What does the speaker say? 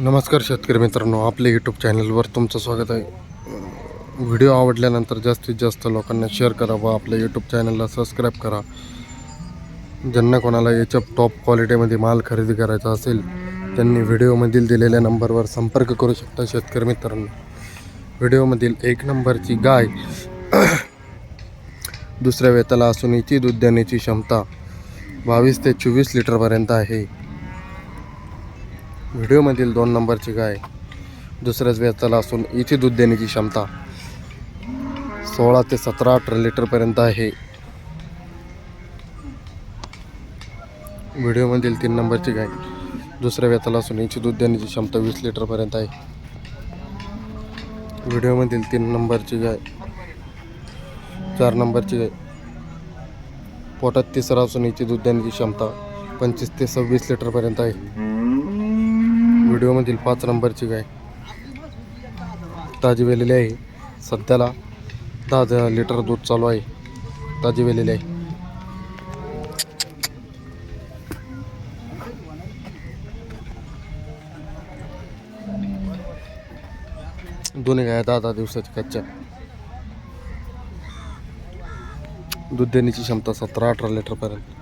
नमस्कार शेतकरी मित्रांनो आपल्या यूट्यूब चॅनलवर तुमचं स्वागत आहे. व्हिडिओ आवडल्यानंतर जास्तीत जास्त लोकांना शेअर करा व आपल्या यूट्यूब चॅनलला सबस्क्राईब करा. ज्यांना कोणाला याच्या टॉप क्वालिटीमध्ये माल खरेदी करायचा असेल त्यांनी व्हिडिओमधील दिलेल्या नंबरवर संपर्क करू शकता शेतकरी मित्रांनो. व्हिडिओमधील एक नंबरची गाय दुसऱ्या वेताला असून हिची दूध देण्याची क्षमता बावीस ते चोवीस लिटरपर्यंत आहे. व्हिडिओमधील दोन नंबरची गाय दुसऱ्याच व्यताला असून इथे दूध देण्याची क्षमता सोळा ते सतरा अठरा लिटरपर्यंत आहे. व्हिडिओमधील तीन नंबरची गाय दुसऱ्या व्यताला असून हिची दूध देण्याची क्षमता वीस लिटरपर्यंत आहे. व्हिडिओमधील तीन नंबरची गाय चार नंबरची गाय. पोटात तिसरा असून हिची दूध देण्याची क्षमता पंचवीस ते सव्वीस लिटरपर्यंत आहे. व्हिडिओमधील पाच नंबरची गाय ताजी वेलेली आहे. सध्याला दहा हजार लिटर दूध चालू आहे. ताजी वेलेली आहे. दोन्ही गाय दहा दहा दिवसाच्या कच्च्या दूध देण्याची क्षमता सतरा अठरा लिटरपर्यंत.